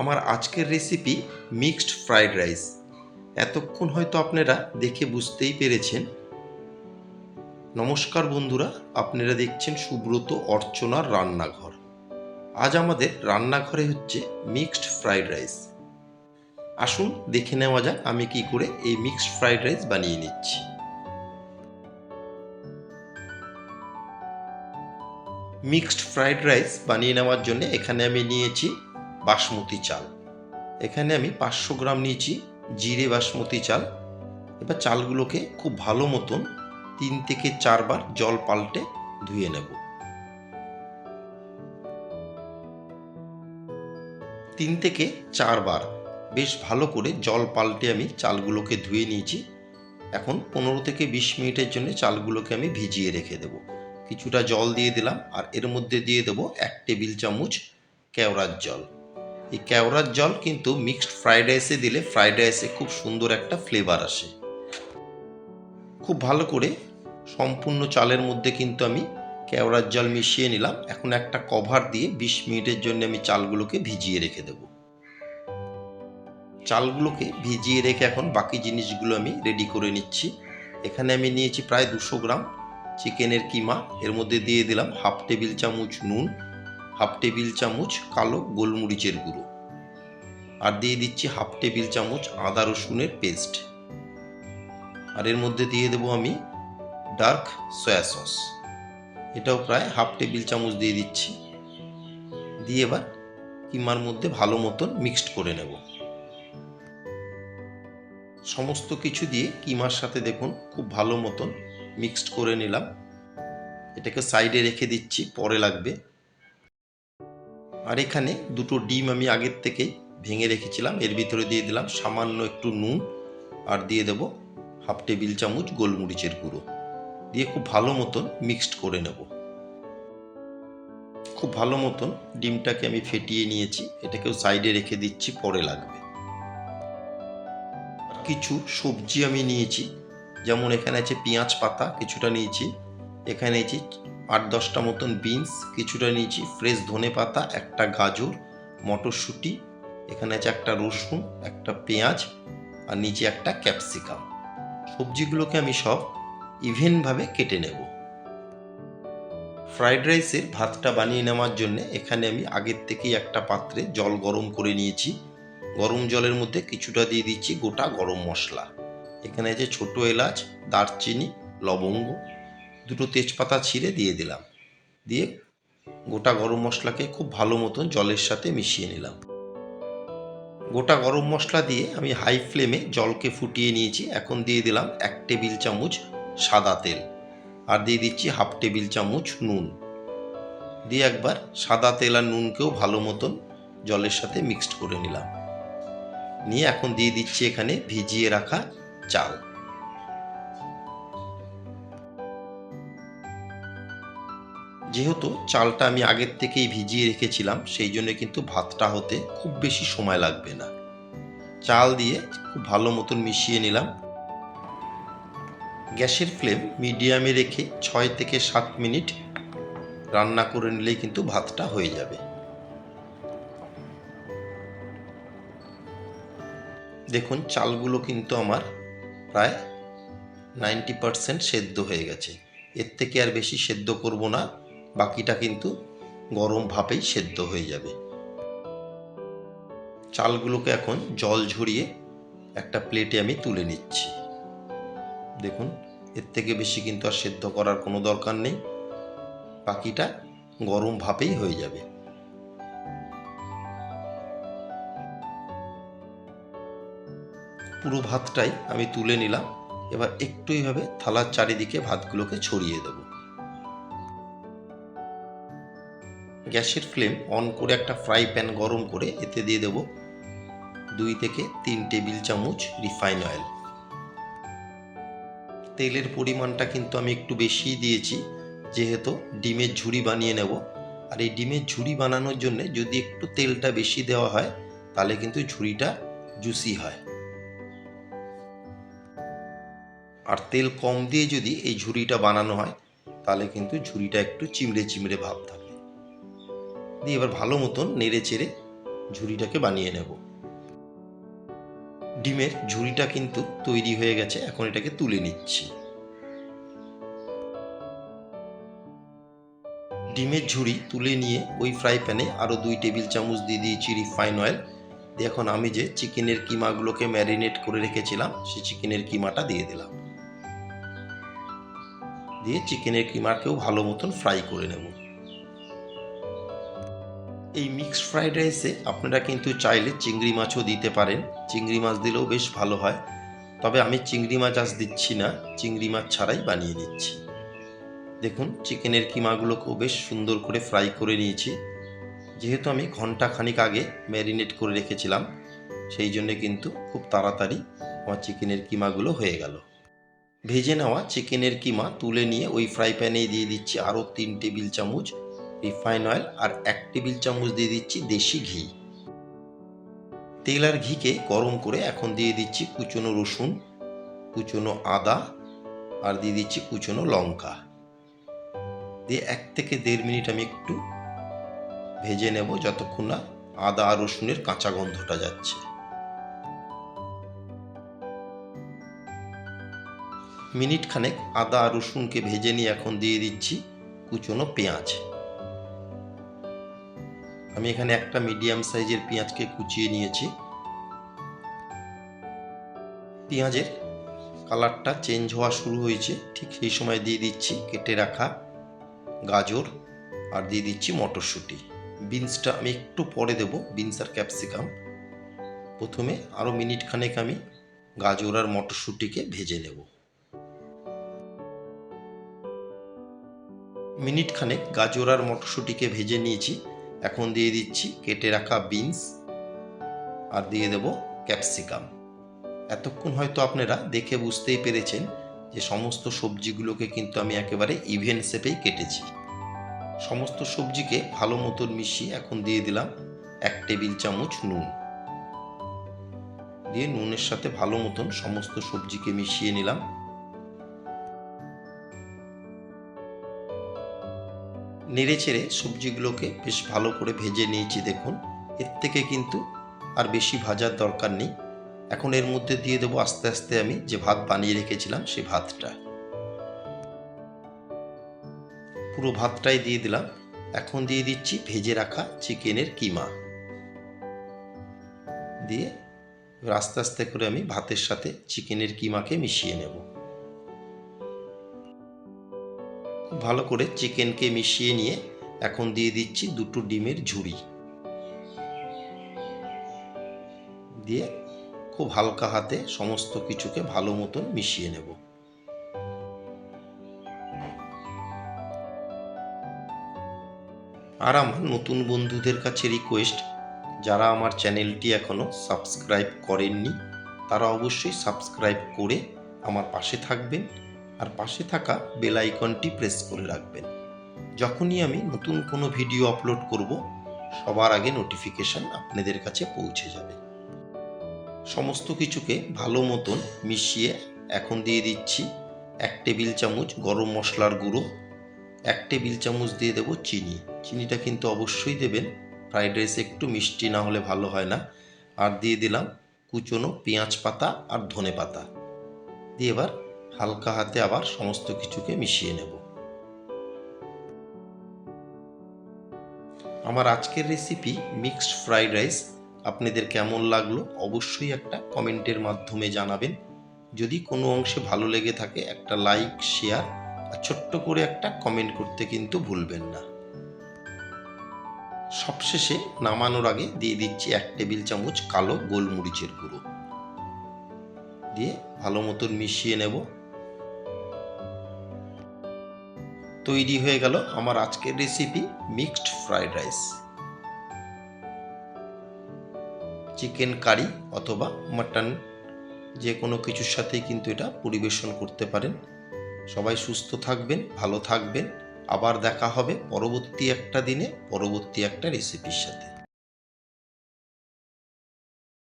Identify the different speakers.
Speaker 1: আমার আজকের recipe mixed fried rice এতক্ষণ হয়তো আপনারা দেখে বুঝতেই পেরেছেন। নমস্কার বন্ধুরা, আপনারা দেখছেন সুব্রত অর্চনার রান্নাঘর। আজ আমাদের রান্নাঘরে হচ্ছে মিক্সড ফ্রাইড রাইস আসুন, দেখে নেওয়া যাক আমি কি করে এই মিক্সড ফ্রাইড রাইস বানিয়ে নিচ্ছি। মিক্সড ফ্রাইড রাইস বানিয়ে নেওয়ার জন্য এখানে আমি নিয়েছি বাসমতি চাল। এখানে আমি পাঁচশো গ্রাম নিয়েছি জিরে বাসমতি চাল। এবার চালগুলোকে খুব ভালো মতন তিন থেকে চারবার জল পাল্টে ধুয়ে নেব। তিন থেকে চারবার বেশ ভালো করে জল পাল্টে আমি চালগুলোকে ধুয়ে নিয়েছি। এখন পনেরো থেকে বিশ মিনিটের জন্য চালগুলোকে আমি ভিজিয়ে রেখে দেব। কিছুটা জল দিয়ে দিলাম আর এর মধ্যে দিয়ে দেবো এক টেবিল চামচ কেওড়ার জল। এই কেওড়ার জল কিন্তু মিক্সড ফ্রাইড রাইসে দিলে ফ্রাইড রাইসে খুব সুন্দর একটা ফ্লেভার আসে। খুব ভালো করে সম্পূর্ণ চালের মধ্যে কিন্তু আমি কেওড়ার জল মিশিয়ে নিলাম। এখন একটা কভার দিয়ে বিশ মিনিটের জন্য আমি চালগুলোকে ভিজিয়ে রেখে দেব। চালগুলোকে ভিজিয়ে রেখে এখন বাকি জিনিসগুলো আমি রেডি করে নিচ্ছি। এখানে আমি নিয়েছি প্রায় দুশো গ্রাম চিকেনের কিমা। এর মধ্যে দিয়ে দিলাম হাফ টেবিল চামচ নুন। হাফ টেবিল চামচ কালো গোলমরিচের গুঁড়ো। আর দিয়ে দিচ্ছি হাফ টেবিল চামচ আদা রসুনের পেস্ট। আর এর মধ্যে দিয়ে দেবো আমি ডার্ক সয়া সস। এটাও প্রায় হাফ টেবিল চামচ দিয়ে দিচ্ছি। দিয়ে এবার কিমার মধ্যে ভালো মতন মিক্সড করে নেব। সমস্ত কিছু দিয়ে কিমার সাথে দেখুন খুব ভালো মতন মিক্সড করে নিলাম। এটাকে সাইডে রেখে দিচ্ছি, পরে লাগবে। আর এখানে দুটো ডিম আমি আগের থেকেই ভেঙে রেখেছিলাম। এর ভিতরে দিয়ে দিলাম সামান্য একটু নুন আর দিয়ে দেব হাফ টেবিল চামচ গোলমরিচের গুঁড়ো। দিয়ে খুব ভালো মতন মিক্সড করে নেব। খুব ভালো মতন ডিমটাকে আমি ফেটিয়ে নিয়েছি। এটাকেও সাইডে রেখে দিচ্ছি, পরে লাগবে। কিছু সবজি আমি নিয়েছি। যেমন এখানে আছে পেঁয়াজ পাতা, কিছুটা নিয়েছি। এখানে নিয়েছি আট দশটা মতন বিনস কিছুটা নিয়েছি ফ্রেশ ধনে পাতা, একটা গাজর, মটরশুঁটি, এখানে আছে একটা রসুন, একটা পেঁয়াজ, আর নিচে একটা ক্যাপসিকাম সবজিগুলোকে আমি সব ইভেনভাবে কেটে নেব। ফ্রাইড রাইসের ভাতটা বানিয়ে নেওয়ার জন্য এখানে আমি আগের থেকেই একটা পাত্রে জল গরম করে নিয়েছি। গরম জলের মধ্যে কিছুটা দিয়ে দিচ্ছি গোটা গরম মশলা। এখানে আছে ছোট এলাচ, দারচিনি, লবঙ্গ দুটো তেজপাতা ছিঁড়ে দিয়ে দিলাম। দিয়ে গোটা গরম মশলাকে খুব ভালো মতন জলের সাথে মিশিয়ে নিলাম। গোটা গরম মশলা দিয়ে আমি হাই ফ্লেমে জলকে ফুটিয়ে নিয়েছি। এখন দিয়ে দিলাম এক টেবিল চামচ সাদা তেল আর দিয়ে দিচ্ছি হাফ টেবিল চামচ নুন। দিয়ে একবার সাদা তেল আর নুনকেও ভালো মতন জলের সাথে মিক্সড করে নিলাম। নিয়ে এখন দিয়ে দিচ্ছি এখানে ভিজিয়ে রাখা চাল। যেহেতু চালটা আমি আগের থেকেই ভিজিয়ে রেখেছিলাম, সেই জন্য কিন্তু ভাতটা হতে খুব বেশি সময় লাগবে না। চাল দিয়ে খুব ভালো মতন মিশিয়ে নিলাম। গ্যাসের ফ্লেম মিডিয়ামে রেখে ছয় থেকে সাত মিনিট রান্না করে নিলেই কিন্তু ভাতটা হয়ে যাবে। দেখুন, চালগুলো কিন্তু আমার প্রায় নাইনটি পারসেন্ট সেদ্ধ হয়ে গেছে। এর থেকে আর বেশি সেদ্ধ করব না। বাকিটা কিন্তু গরম ভাপেই সেদ্ধ হয়ে যাবে। চালগুলোকে এখন জল ঝরিয়ে একটা প্লেটে আমি তুলে নিচ্ছি। দেখুন, এর থেকে বেশি কিন্তু আর সেদ্ধ করার কোনো দরকার নেই। বাকিটা গরম ভাপেই হয়ে যাবে। পুরো ভাতটাই আমি তুলে নিলাম। এবার একটু এইভাবে থালার চারিদিকে ভাতগুলোকে ছড়িয়ে দেব। গ্যাসের ফ্লেম অন করে একটা ফ্রাই প্যান গরম করে এতে দিয়ে দেব দুই থেকে তিন টেবিল চামচ রিফাইন অয়েল। তেলের পরিমাণটা কিন্তু আমি একটু বেশিই দিয়েছি, যেহেতু ডিমের ঝুড়ি বানিয়ে নেব। আর এই ডিমের ঝুড়ি বানানোর জন্য যদি একটু তেলটা বেশি দেওয়া হয়, তাহলে কিন্তু ঝুড়িটা জুসি হয়। আর তেল কম দিয়ে যদি এই ঝুড়িটা বানানো হয়, তাহলে কিন্তু ঝুড়িটা একটু চিমড়ে চিমড়ে ভাব থাকে দিয়ে এবার ভালো মতন নেড়ে চেড়ে ঝুড়িটাকে বানিয়ে নেব। ডিমের ঝুড়িটা কিন্তু তৈরি হয়ে গেছে, এখন এটাকে তুলে নিচ্ছি। ডিমের ঝুড়ি তুলে নিয়ে ওই ফ্রাই প্যানে আরও দুই টেবিল চামচ দিয়ে দিয়েছি রিফাইন অয়েল। এখন আমি যে চিকেনের কিমাগুলোকে ম্যারিনেট করে রেখেছিলাম, সেই চিকেনের কিমাটা দিয়ে দিলাম। দিয়ে চিকেনের কিমাকেও ভালো মতন ফ্রাই করে নেব। এই মিক্সড ফ্রাইড রাইসে আপনারা কিন্তু চাইলে চিংড়ি মাছও দিতে পারেন। চিংড়ি মাছ দিলেও বেশ ভালো হয়। তবে আমি চিংড়ি মাছ আজ দিচ্ছি না, চিংড়ি মাছ ছাড়াই বানিয়ে নিচ্ছি দেখুন, চিকেনের কিমাগুলোকেও বেশ সুন্দর করে ফ্রাই করে নিয়েছি। যেহেতু আমি ঘণ্টা খানিক আগে ম্যারিনেট করে রেখেছিলাম, সেই জন্যে কিন্তু খুব তাড়াতাড়ি আমার চিকেনের কিমাগুলো হয়ে গেল। ভেজে নেওয়া চিকেনের কিমা তুলে নিয়ে ওই ফ্রাই প্যানেই দিয়ে দিচ্ছি আরও তিন টেবিল চামচ রিফাইন অয়েল আর এক টেবিল চামচ দিয়ে দিচ্ছি দেশি ঘি। তেল আর ঘিকে গরম করে এখন দিয়ে দিচ্ছি কুচনো রসুন, কুচনো আদা আর দিয়ে দিচ্ছি কুচনো লঙ্কা। দিয়ে এক থেকে দেড় মিনিট আমি একটু ভেজে নেব যতক্ষণ না আদা আর রসুনের কাঁচা গন্ধটা যাচ্ছে। মিনিট খানেক আদা আর রসুনকে ভেজে নিয়ে এখন দিয়ে দিচ্ছি কুচনো পেঁয়াজ। আমি এখানে একটা মিডিয়াম সাইজের পেঁয়াজকে কুচিয়ে নিয়েছি। পেঁয়াজের কালারটা চেঞ্জ হওয়া শুরু হয়েছে। ঠিক সেই সময় দিয়ে দিচ্ছি কেটে রাখা গাজর আর দিয়ে দিচ্ছি মটরশুঁটি। বিনসটা আমি একটু পরে দেব, বিনস আর ক্যাপসিকাম প্রথমে আরও মিনিট খানেক আমি গাজর আর মটরশুঁটিকে ভেজে নেব। মিনিট খানেক গাজর আর মটরশুঁটিকে ভেজে নিয়েছি। এখন দিয়ে দিচ্ছি কেটে রাখা বিনস আর দিয়ে দেব ক্যাপসিকাম। এতক্ষণ হয়তো আপনারা দেখে বুঝতেই পেরেছেন যে সমস্ত সবজিগুলোকে কিন্তু আমি একেবারে ইভেন শেপেই কেটেছি। সমস্ত সবজিকে ভালো মতন মিশিয়ে এখন দিয়ে দিলাম এক টেবিল চামচ নুন। দিয়ে নুনের সাথে ভালো মতন সমস্ত সবজিকে মিশিয়ে নিলাম। নেড়ে চেড়ে সবজিগুলোকে বেশ ভালো করে ভেজে নিয়েছি দেখুন। এর থেকে কিন্তু আর বেশি ভাজার দরকার নেই। এখন এর মধ্যে দিয়ে দেবো আস্তে আস্তে আমি যে ভাত বানিয়ে রেখেছিলাম সেই ভাতটা। পুরো ভাতটাই দিয়ে দিলাম। এখন দিয়ে দিচ্ছি ভেজে রাখা চিকেনের কিমা। দিয়ে আস্তে আস্তে করে আমি ভাতের সাথে চিকেনের কিমাকে মিশিয়ে নেব। খুব ভালো করে চিকেনকে মিশিয়ে নিয়ে এখন দিয়ে দিচ্ছি দুটো ডিমের ঝুড়ি। দিয়ে খুব হালকা হাতে সমস্ত কিছুকে ভালো মতন মিশিয়ে নেব। আর আমার নতুন বন্ধুদের কাছে রিকোয়েস্ট, যারা আমার চ্যানেলটি এখনও সাবস্ক্রাইব করেননি, তারা অবশ্যই সাবস্ক্রাইব করে আমার পাশে থাকবেন। আর পাশে থাকা বেল আইকনটি প্রেস করে রাখবেন। যখনই আমি নতুন কোনো ভিডিও আপলোড করব, সবার আগে নোটিফিকেশান আপনাদের কাছে পৌঁছে যাবে। সমস্ত কিছুকে ভালো মতন মিশিয়ে এখন দিয়ে দিচ্ছি এক টেবিল চামচ গরম মশলার গুঁড়ো, এক টেবিল চামচ দিয়ে দেবো চিনি। চিনিটা কিন্তু অবশ্যই দেবেন, ফ্রাইড রাইস একটু মিষ্টি না হলে ভালো হয় না। আর দিয়ে দিলাম কুচনো পেঁয়াজ পাতা আর ধনে পাতা। দিয়ে এবার হালকা হাতে আবার সমস্ত কিছুকে মিশিয়ে নেব। আমার আজকের রেসিপি মিক্সড ফ্রাইড রাইস আপনাদের কেমন লাগল অবশ্যই একটা কমেন্টের মাধ্যমে জানাবেন। যদি কোনো অংশে ভালো লেগে থাকে, একটা লাইক শেয়ার আর ছোট্ট করে একটা কমেন্ট করতে কিন্তু ভুলবেন না। সবশেষে নামানোর আগে দিয়ে দিচ্ছি এক টেবিল চামচ কালো গোলমরিচের গুঁড়ো। দিয়ে ভালো মতন মিশিয়ে নেব। তৈরি হয়ে গেল আমার আজকের recipe mixed fried rice chicken curry অথবা মাটন যে কোনো কিছুর সাথেই কিন্তু এটা পরিবেশন করতে পারেন। সবাই সুস্থ থাকবেন, ভালো থাকবেন। আবার দেখা হবে পরবর্তী একটা দিনে, পরবর্তী একটা রেসিপির সাথে।